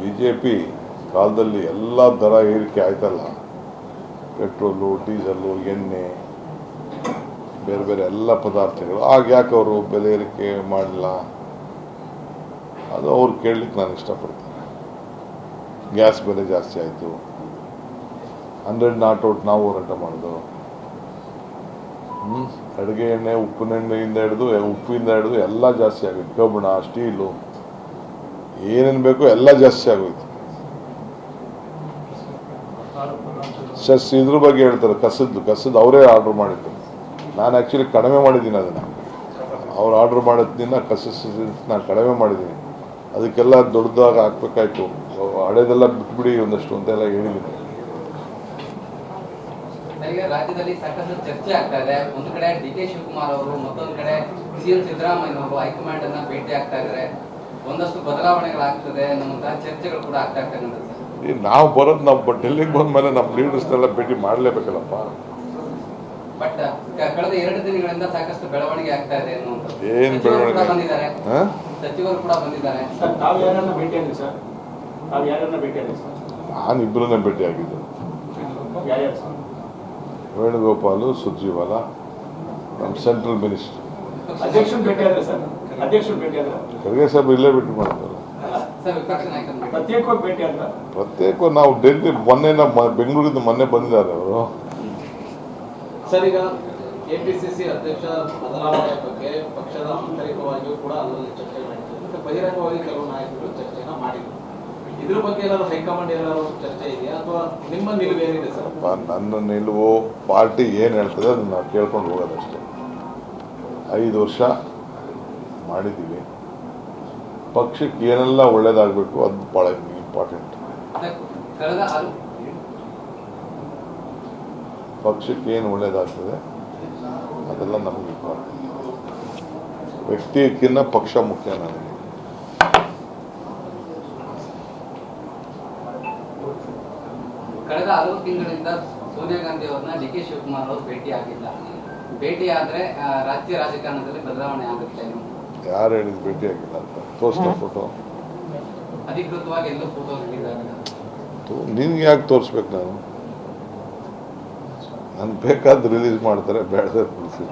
B J P ಕಾಲದಲ್ಲಿ ಎಲ್ಲ ದರ ಏರಿಕೆ ಆಯ್ತಲ್ಲ? ಪೆಟ್ರೋಲು ಡೀಸಲ್ಲು ಎಣ್ಣೆ, ಬೇರೆ ಬೇರೆ ಎಲ್ಲ ಪದಾರ್ಥಗಳು. ಆಗ ಯಾಕೆ ಅವರು ಬೆಲೆ ಏರಿಕೆ ಮಾಡಿಲ್ಲ ಅದು ಅವ್ರು ಕೇಳಲಿಕ್ಕೆ ನಾನು ಇಷ್ಟಪಡ್ತೀನಿ. ಗ್ಯಾಸ್ ಬೆಲೆ ಜಾಸ್ತಿ ಆಯಿತು. ಹಂಡ್ರೆಡ್ ನಾಟ್ ಔಟ್ ನಾವು ಹೋರಾಟ ಮಾಡೋದು ಅಡುಗೆ ಎಣ್ಣೆ, ಉಪ್ಪಿನ ಎಣ್ಣೆಯಿಂದ ಹಿಡಿದು, ಉಪ್ಪಿಂದ ಹಿಡಿದು ಎಲ್ಲ ಜಾಸ್ತಿ ಆಗುತ್ತೆ. ಕಬ್ಬಣ ಸ್ಟೀಲು ಏನೇನು ಬೇಕೋ ಎಲ್ಲ ಜಾಸ್ತಿ ಆಗೋಯ್ತು. ಸಸ್ ಇದ್ರ ಬಗ್ಗೆ ಹೇಳ್ತಾರೆ, ಕಸದ್ದು ಕಸದ್ದು ಅವರೇ ಆರ್ಡ್ರ್ ಮಾಡಿದ್ದು. ನಾನು ಆ್ಯಕ್ಚುಲಿ ಕಡಿಮೆ ಮಾಡಿದ್ದೀನಿ ಅದನ್ನು. ಅವ್ರು ಆರ್ಡ್ರ್ ಮಾಡಿದ್ದಿನ ಕಸ ನಾನು ಕಡಿಮೆ ಮಾಡಿದ್ದೀನಿ. ಅದಕ್ಕೆಲ್ಲ ದೊಡ್ಡದಾಗ ಹಾಕ್ಬೇಕಾಯ್ತು. ಹಳೇದೆಲ್ಲ ಬಿಟ್ಬಿಡಿ ಒಂದಷ್ಟು ಅಂತೆಲ್ಲ ಹೇಳಿದ್ದೀನಿ. ರಾಜ್ಯದಲ್ಲಿ ಸಾಕಷ್ಟು ಚರ್ಚೆ ಆಗ್ತಾ ಇದೆ. ಒಂದು ಕಡೆ ಡಿ ಕೆ ಶಿವಕುಮಾರ್ ಅವರು, ಮತ್ತೊಂದು ಕಡೆ ಸಿಎಂ ಸಿದ್ದರಾಮಯ್ಯ ಅವರು ಹೈಕಮಾಂಡ್ ಅನ್ನ ಭೇಟಿ ಆಗ್ತಾ ಇದ್ದಾರೆ. ಒಂದಷ್ಟು ಬದಲಾವಣೆಗಳಾಗ್ತದೆ ಚರ್ಚೆಗಳು ಕೂಡ ಆಗ್ತಾ. ಈ ನಾವು ಬರೋದು ನಾವು ಡೆಲ್ಲಿಗೆ ಬಂದ ಮೇಲೆ ನಮ್ಮ ಲೀಡರ್ಸ್ನೆಲ್ಲ ಭೇಟಿ ಮಾಡಲೇಬೇಕಲ್ಲಪ್ಪ. ಬಟ್ ಕಳೆದ ಎರಡು ದಿನಗಳಿಂದ ಸಾಕಷ್ಟು ಬೆಳವಣಿಗೆ ಆಗ್ತಾ ಇದೆ ಏನ್ ಬೆಳವಣಿಗೆ? ಬಂದಿದ್ದಾರೆ. ಸಚಿವರು ಕೂಡ ಬಂದಿದ್ದಾರೆ. ಸರ್ ತಾವು ಯಾರನ್ನ ಭೇಟಿಯಾದ್ರಿ ಸರ್? ತಾವು ಯಾರನ್ನ ಭೇಟಿಯಾದ್ರಿ ಸರ್? ನಾನು ಇಬ್ಬರನ್ನೇ ಭೇಟಿಯಾಗಿದ್ದು ವೇಣುಗೋಪಾಲು ಸುರ್ಜಿವಾಲ ನಮ್ಮ ಸೆಂಟ್ರಲ್ ಮಿನಿಸ್ಟರ್ ಅಧ್ಯಕ್ಷ ಭೇಟಿಯಾದ್ರೆ ಸರ್? ಖರ್ಗೆ ಸಾಹೇಬ್ ಇಲ್ಲೇ ಭೇಟಿ ಮಾಡ್ತಾರೆ ಪ್ರತ್ಯೇಕ ನಾವು ಡೆಲ್ಲಿ ಮೊನ್ನೆ ನಮ್ಮ ಬೆಂಗಳೂರಿಂದ ಮೊನ್ನೆ ಬಂದಿದ್ದಾರೆ ಅವರು. ಸರ್ ಈಗ ಎಪಿಸಿಸಿ ಅಧ್ಯಕ್ಷ ಬದಲಾವಣೆ ಬಗ್ಗೆ ಪಕ್ಷದ ಆಂತರಿಕವಾಗಿಯೂ ಕೂಡ ಅಲ್ಲಲ್ಲಿ ಚರ್ಚೆ ಮತ್ತೆ ಬಹಿರಂಗವಾಗಿ ಕೆಲವು ನಾಯಕರು ಚರ್ಚೆನ ಮಾಡಿದ್ರು. ಇದ್ರ ಬಗ್ಗೆ ಏನಾದ್ರು ಹೈಕಮಾಂಡ್ ಏನಾದ್ರು ಚರ್ಚೆ ಇದೆಯಾ? ಅಥವಾ ನಿಮ್ಮ ನಿಲುವು ಏನಿದೆ ಸರ್? ನನ್ನ ನಿಲುವು ಪಾರ್ಟಿ ಏನು ಹೇಳ್ತದೆ ಅದನ್ನ ನಾವು ಕೇಳ್ಕೊಂಡು ಹೋಗೋದಷ್ಟೇ. ಐದು ವರ್ಷ ಮಾಡಿದ್ದೀವಿ. ಪಕ್ಷಕ್ಕೆ ಏನೆಲ್ಲ ಒಳ್ಳೇದಾಗಬೇಕು ಅದು ಭಾಳ ಇಂಪಾರ್ಟೆಂಟ್. ಪಕ್ಷಕ್ಕೆ ಏನು ಒಳ್ಳೇದಾಗ್ತದೆ ಅದೆಲ್ಲ ನಮಗೆ ಇಂಪಾರ್ಟೆಂಟ್. ವ್ಯಕ್ತಿಯಕ್ಕಿಂತ ಪಕ್ಷ ಮುಖ್ಯ ನನಗೆ. ಕಳೆದ ಹಲವು ತಿಂಗಳಿಂದ ಸೋನಿಯಾ ಗಾಂಧಿ ಅವ್ರನ್ನ ಡಿ ಕೆ ಶಿವಕುಮಾರ್ ಅವರು ಭೇಟಿ ಆಗಿಲ್ಲ ಭೇಟಿ ಆದ್ರೆ ರಾಜ್ಯ ರಾಜಕಾರಣದಲ್ಲಿ ಬದಲಾವಣೆ ಆಗುತ್ತೆ ಯಾರು ಹೇಳಿದ್ರು ಭೇಟಿ ಆಗಿಲ್ಲ ಅಂತ. ತೋರಿಸ್ತಾ ಫೋಟೋ ಅಧಿಕೃತವಾಗಿ ಎಲ್ಲೂ ಫೋಟೋ ನೀಡಿದಾಗ ನಿನ್ಗೆ ಯಾಕೆ ತೋರಿಸ್ಬೇಕು ನಾನು? ನನ್ಗೆ ಬೇಕಾದ ರಿಲೀಸ್ ಮಾಡ್ತಾರೆ ಬೇಡದೆ ಬಿಡಿಸಿ